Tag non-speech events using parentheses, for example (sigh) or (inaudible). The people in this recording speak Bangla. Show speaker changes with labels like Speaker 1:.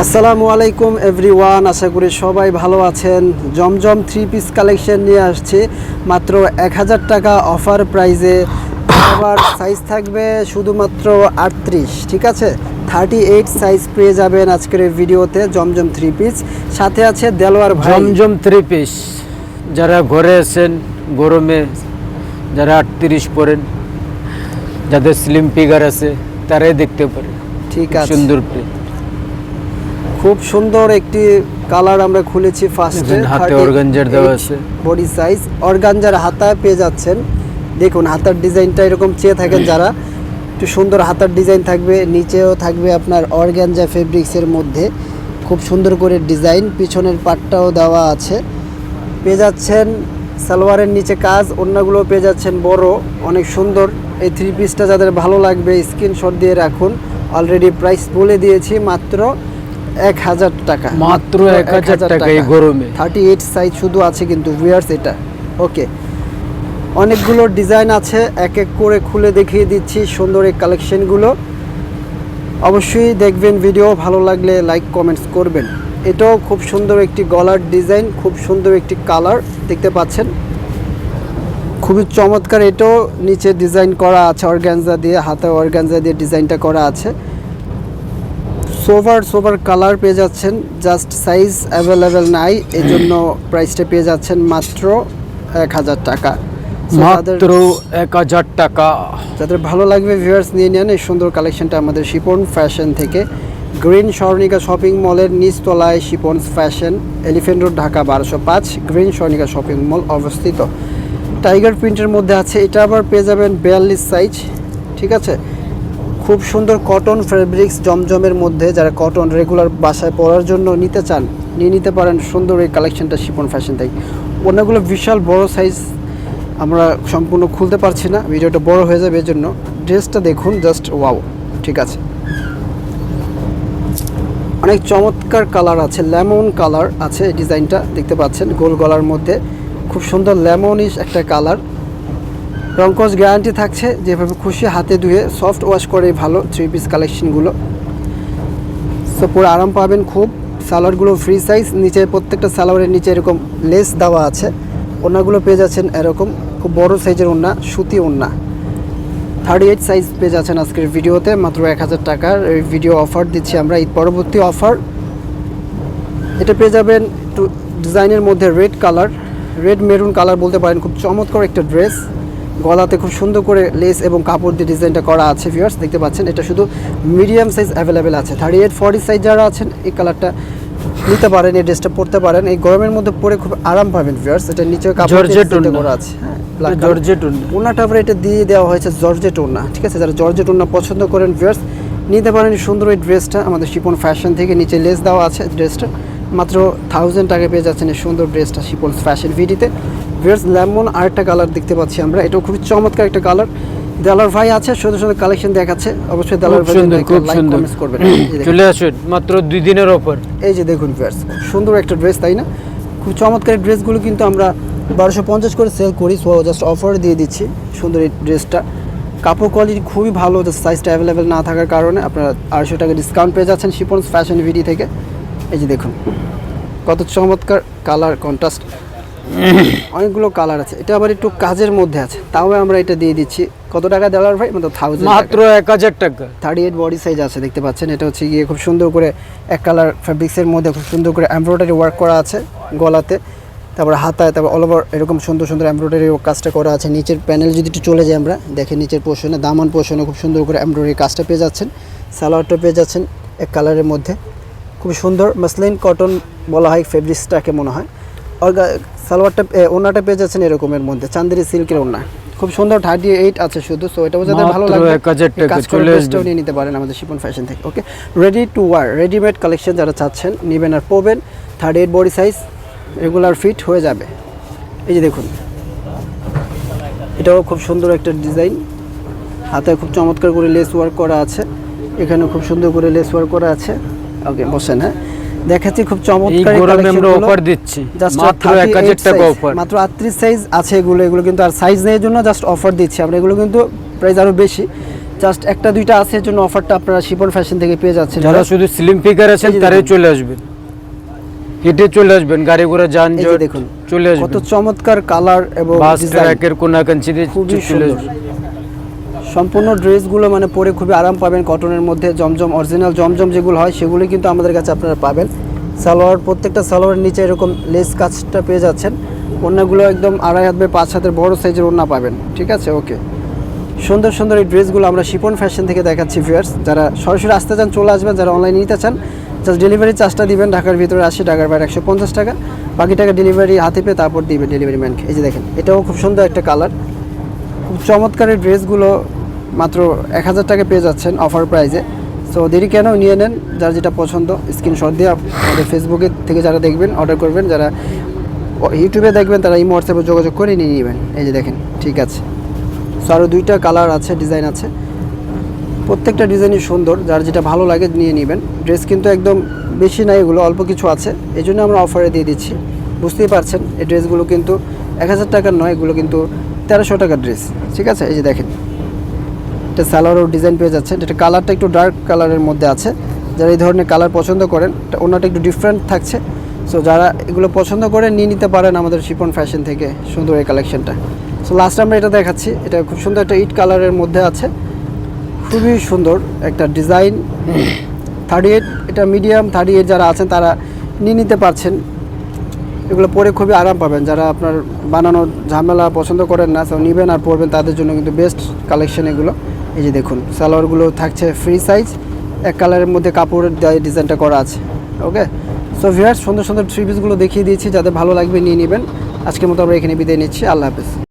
Speaker 1: আসসালামু আলাইকুম এভরিওয়ান আশা করি সবাই ভালো আছেন। জমজম থ্রি পিস কালেকশন নিয়ে আসছি। মাত্র এক হাজার টাকা অফার প্রাইজে আবার সাইজ থাকবে শুধুমাত্র আটত্রিশ ঠিক আছে? থার্টি এইট সাইজ পেয়ে যাবেন আজকের ভিডিওতে জমজম থ্রি পিস সাথে আছে দেলোয়ার ভাই।
Speaker 2: জমজম থ্রি পিস যারা ঘরে আছেন গরমে যারা আটত্রিশ পরেন যাদের স্লিম ফিগার আছে তারাই দেখতে পারে
Speaker 1: ঠিক আছে।
Speaker 2: সুন্দর।
Speaker 1: খুব সুন্দর একটি কালার আমরা খুলেছি ফার্স্টে
Speaker 2: হাতে organza দেওয়া আছে।
Speaker 1: বডি সাইজ অর্গানজার হাতায় পেয়ে যাচ্ছেন। দেখুন হাতার ডিজাইনটা এরকম চেয়ে থাকেন যারা। একটু সুন্দর হাতার ডিজাইন থাকবে নিচেও থাকবে আপনার অর্গানজা ফেব্রিক্সের মধ্যে। খুব সুন্দর করে ডিজাইন পিছনের পাটটাও দেওয়া আছে। পেয়ে যাচ্ছেন সালোয়ারের নিচে কাজ অন্যগুলো পেয়ে যাচ্ছেন বড় অনেক সুন্দর। এই থ্রি পিসটা যাদের ভালো লাগবে স্ক্রিনশট দিয়ে রাখুন। অলরেডি প্রাইস বলে দিয়েছি মাত্র এক হাজার টাকা।
Speaker 2: মাত্র 1000 টাকা এই গরমে।
Speaker 1: থার্টি এইট সাইজ শুধু আছে কিন্তু ভিয়ার্স এটা। ওকে অনেকগুলো ডিজাইন আছে এক এক করে খুলে দেখিয়ে দিচ্ছি সুন্দর এই কালেকশনগুলো অবশ্যই দেখবেন ভিডিও ভালো লাগলে লাইক কমেন্টস করবেন। এটাও খুব সুন্দর একটি গলার ডিজাইন খুব সুন্দর একটি কালার দেখতে পাচ্ছেন? খুবই চমৎকার এটাও নিচে ডিজাইন করা আছে অর্গ্যানজা দিয়ে হাতে অর্গ্যানজা দিয়ে ডিজাইনটা করা আছে। সোভার সোভার কালার পেয়ে যাচ্ছেন জাস্ট সাইজ অ্যাভেলেবেল নাই এই জন্য প্রাইসটা পেয়ে যাচ্ছেন মাত্র এক হাজার টাকা।
Speaker 2: মাত্র এক হাজার টাকা।
Speaker 1: যাদের ভালো লাগবে ভিউয়ার্স নিয়ে নেন এই সুন্দর কালেকশনটা আমাদের শিপন ফ্যাশন থেকে। গ্রিন স্বর্ণিকা শপিং মলের নিচতলায় Shipon's fashion Elephant Road Dhaka বারোশো পাঁচ গ্রিন স্বর্ণিকা শপিং মল অবস্থিত। টাইগার প্রিন্টের মধ্যে আছে এটা আবার পেয়ে যাবেন বিয়াল্লিশ সাইজ ঠিক আছে? খুব সুন্দর কটন ফেব্রিক্স জমজমের মধ্যে যারা কটন রেগুলার বাসায় পরার জন্য নিতে চান, নিয়ে নিতে পারেন। সুন্দর এই কালেকশনটা শিপন ফ্যাশন থেকে অন্যগুলো বিশাল বড় সাইজ আমরা সম্পূর্ণ খুলতে পারছি না। ভিডিওটা বড় হয়ে যাবে এর জন্য ড্রেসটা দেখুন জাস্ট ওয়াও ঠিক আছে। অনেক চমৎকার কালার আছে লেমন কালার আছে ডিজাইনটা দেখতে পাচ্ছেন, গোল গলার মধ্যে। খুব সুন্দর লেমনিশ একটা কালার রঙ্কস গ্যারান্টি থাকছে, যেভাবে খুশি হাতে ধুয়ে সফট ওয়াশ করে ভালো থ্রি পিস কালেকশনগুলো সো পুরো আরাম পাবেন খুব। সালোয়ারগুলো ফ্রি সাইজ নিচে প্রত্যেকটা সালোয়ারের নিচে এরকম লেস দেওয়া আছে। ওনাগুলো পেয়ে যাচ্ছেন এরকম, খুব বড় সাইজের ওন্না সুতি ওন্না থার্টি এইট সাইজ পেয়ে যাচ্ছেন আজকের ভিডিওতে, মাত্র এক হাজার টাকার এই ভিডিও অফার দিচ্ছি আমরা, ঈদ পরবর্তী অফার এটা পেয়ে যাবেন ডিজাইনের মধ্যে red colour red maroon colour বলতে পারেন, খুব চমৎকার একটা ড্রেস গলাতে খুব সুন্দর করে লেস এবং কাপড় দিয়ে ডিজাইনটা করা আছে ভিউয়ার্স দেখতে পাচ্ছেন এটা শুধু মিডিয়াম সাইজ অ্যাভেলেবেল আছে। থার্টি এইট ফর্টি সাইজ যারা আছেন এই কালারটা নিতে পারেন এই ড্রেসটা পরতে পারেন। এই গরমের মধ্যে পরে খুব আরাম পাবেন ভিউয়ার্স এটা নিচে কাপড় করা আছে। হ্যাঁ
Speaker 2: জর্জেট
Speaker 1: ওনাটা আবার এটা দিয়ে দেওয়া হয়েছে জর্জেট ওড়না ঠিক আছে? যারা জর্জেট পছন্দ করেন ভিউয়ার্স নিতে পারেন সুন্দর এই ড্রেসটা আমাদের শিপন ফ্যাশন থেকে নিচে লেস দেওয়া আছে ড্রেসটা মাত্র থাউজেন্ড টাকা পেয়ে যাচ্ছেন এই সুন্দর ড্রেসটা শিপন ফ্যাশন ভিডিতে ভিউয়ার্স লেমন আরেকটা কালার দেখতে পাচ্ছি আমরা। এটাও খুবই চমৎকার একটা কালার দেলার ভাই আছে সুন্দর সুন্দর কালেকশন দেখাচ্ছে। অবশ্যই দেলার ভাই লাইক কমেন্টস করবেন। এই (clears throat) যে দেখুন।
Speaker 2: চলে আসুন মাত্র দুই দিনের অফার
Speaker 1: এই যে দেখুন ভিউয়ার্স সুন্দর একটা ড্রেস তাই না? খুব চমৎকার ড্রেসগুলো কিন্তু আমরা বারোশো পঞ্চাশ করে সেল করি। সো জাস্ট অফার দিয়ে দিচ্ছি সুন্দর এই ড্রেসটা কাপড় কোয়ালিটি খুবই ভালো সাইজটা অ্যাভেলেবেল না থাকার কারণে আপনারা আড়াইশো টাকা ডিসকাউন্ট পেয়ে যাচ্ছেন শিপন্স ফ্যাশন ভিডি থেকে। এই যে দেখুন কত চমৎকার কালার কন্ট্রাস্ট (laughs) অনেকগুলো কালার আছে। এটা আবার একটু কাজের মধ্যে আছে। তাও আমরা এটা দিয়ে দিচ্ছি। কত টাকা দেওয়ার ভাই? মাত্র থাউজেন্ড
Speaker 2: মাত্র এক হাজার টাকা।
Speaker 1: থার্টি এইট বডি সাইজ আছে দেখতে পাচ্ছেন। এটা হচ্ছে গিয়ে খুব সুন্দর করে এক কালার ফ্যাব্রিক্সের মধ্যে খুব সুন্দর করে এমব্রয়ডারি ওয়ার্ক করা আছে গলাতে। তারপর হাতায় তারপর অল ওভার এরকম সুন্দর সুন্দর এমব্রয়ডারি কাজটা করা আছে। নিচের প্যানেল যদি একটু চলে যায় আমরা দেখেন নিচের পোর্শনে দামান পোর্শনে খুব সুন্দর করে এমব্রয়ডারি কাজটা পেয়ে যাচ্ছেন। সালোয়ারটা পেয়ে যাচ্ছেন এক কালারের মধ্যে। খুব সুন্দর মাসলিন কটন বলা হয় ফেব্রিক্সটাকে মনে হয়। আর গা- সালোয়ারটা এ, ওড়নাটা পেয়ে যাচ্ছেন এরকমের মধ্যে চান্দেরি সিল্কের ওড়না। খুব সুন্দর থার্টি এইট আছে শুধু সো এটাও যাদের ভালো লাগবে
Speaker 2: 1000
Speaker 1: এই
Speaker 2: টাকা
Speaker 1: কাজ করে ড্রেসটাও নিয়ে নিতে পারেন আমাদের শিপন ফ্যাশন থেকে okay ready to wear readymade collection যারা চাচ্ছেন নেবেন আর পরবেন thirty eight body size regular fit হয়ে যাবে। এই যে দেখুন এটাও খুব সুন্দর একটা ডিজাইন হাতে খুব চমৎকার করে লেস ওয়ার্ক করা আছে এখানে খুব সুন্দর করে লেস ওয়ার্ক করা আছে। ওকে বসেন হ্যাঁ। দেখাচ্ছি খুব চমৎকার
Speaker 2: গরমে আমরা অফার দিচ্ছি। মাত্র
Speaker 1: 38
Speaker 2: এক হাজার টাকা অফার
Speaker 1: মাত্র আটত্রিশ সাইজ আছে এগুলো। এগুলো কিন্তু আর সাইজ নেই জন্য জাস্ট অফার দিচ্ছি। আমরা এগুলো কিন্তু প্রাইস আরও বেশি। জাস্ট একটা দুইটা আছে এর জন্য অফারটা আপনারা শিপন ফ্যাশন থেকে পেয়ে যাচ্ছেন।
Speaker 2: যারা শুধু স্লিম ফিগার আছেন তারাই চলে আসবেন। হেঁটে চলে আসবেন গাড়ি ঘোড়া
Speaker 1: এই যে
Speaker 2: যানজট
Speaker 1: দেখুন।
Speaker 2: চলে
Speaker 1: কত
Speaker 2: আসবেন।
Speaker 1: চমৎকার কালার এবং
Speaker 2: বাস
Speaker 1: ডিজাইন
Speaker 2: ট্র্যাকের কোনাকাঞ্চিতে
Speaker 1: খুবই
Speaker 2: চলে
Speaker 1: সুন্দর।
Speaker 2: আসবেন।
Speaker 1: সম্পূর্ণ ড্রেসগুলো মানে পরে খুবই আরাম পাবেন কটনের মধ্যে জমজম অরিজিনাল জমজম যেগুলো হয় সেগুলো কিন্তু আমাদের কাছে আপনারা পাবেন। সালোয়ার, প্রত্যেকটা সালোয়ারের নিচে এরকম লেস কাজটা পেয়ে যাচ্ছেন। ওড়নাগুলো একদম আড়াই হাত পাঁচ হাতের বড় সাইজের ওড়না পাবেন, ঠিক আছে? ওকে। সুন্দর সুন্দর এই ড্রেসগুলো আমরা শিপন ফ্যাশন থেকে দেখাচ্ছি ভিউয়ার্স যারা সরাসরি আসতে চান, চলে আসবেন। যারা অনলাইনে নিতে চান জাস্ট ডেলিভারি চার্জটা দিবেন। ঢাকার ভিতরে আশি টাকার বাইরে একশো পঞ্চাশ টাকা। বাকি টাকা ডেলিভারি হাতে পেয়ে তারপর দিবেন ডেলিভারি ম্যানকে এই যে দেখেন, এটাও খুব সুন্দর একটা কালার খুব চমৎকার এই ড্রেসগুলো মাত্র এক হাজার টাকা পেয়ে যাচ্ছেন অফার প্রাইজে সো দেরি কেন নিয়ে নেন, যার যেটা পছন্দ স্ক্রিনশট দিয়ে আমাদের ফেসবুকে থেকে যারা দেখবেন অর্ডার করবেন, যারা ইউটিউবে দেখবেন, তারা এই হোয়াটসঅ্যাপে যোগাযোগ করে নিয়ে নেবেন। এই যে দেখেন, ঠিক আছে। সো আরও দুইটা কালার আছে ডিজাইন আছে। প্রত্যেকটা ডিজাইনই সুন্দর, যার যেটা ভালো লাগে নিয়ে নেবেন। ড্রেস কিন্তু একদম বেশি নাই, এগুলো অল্প কিছু আছে। এই জন্য আমরা অফারে দিয়ে দিচ্ছি। বুঝতেই পারছেন, এই ড্রেসগুলো কিন্তু এক হাজার টাকার নয়, এগুলো কিন্তু তেরোশো টাকার ড্রেস ঠিক আছে? এই যে দেখেন। এটা সালোয়ারও ডিজাইন পেয়ে যাচ্ছেন। এটা কালারটা একটু ডার্ক কালারের মধ্যে আছে। যারা এই ধরনের কালার পছন্দ করেন ওনাটা একটু ডিফারেন্ট থাকছে। সো যারা এগুলো পছন্দ করেন, নিয়ে নিতে পারেন আমাদের শিপন ফ্যাশন থেকে সুন্দর এই কালেকশনটা সো লাস্ট আমরা এটা দেখাচ্ছি। এটা খুব সুন্দর একটা ইট কালারের মধ্যে আছে। খুবই সুন্দর একটা ডিজাইন থার্টি এইট এটা মিডিয়াম থার্টি এইট যারা আছেন, তারা নিয়ে নিতে পারছেন। এগুলো পরে খুবই আরাম পাবেন। যারা আপনার বানানোর ঝামেলা পছন্দ করেন না সো নেবেন আর পরবেন। তাদের জন্য কিন্তু বেস্ট কালেকশন এগুলো। এই যে দেখুন, সালোয়ারগুলো থাকছে ফ্রি সাইজ এক কালারের মধ্যে কাপড়ের ডিজাইনটা করা আছে ওকে সো ভিয়ার সুন্দর সুন্দর থ্রি পিসগুলো দেখিয়ে দিয়েছি, যাদের ভালো লাগবে নিয়ে নেবেন। আজকের মতো আমরা এখানে বিদায় নিচ্ছি, আল্লাহ হাফেজ।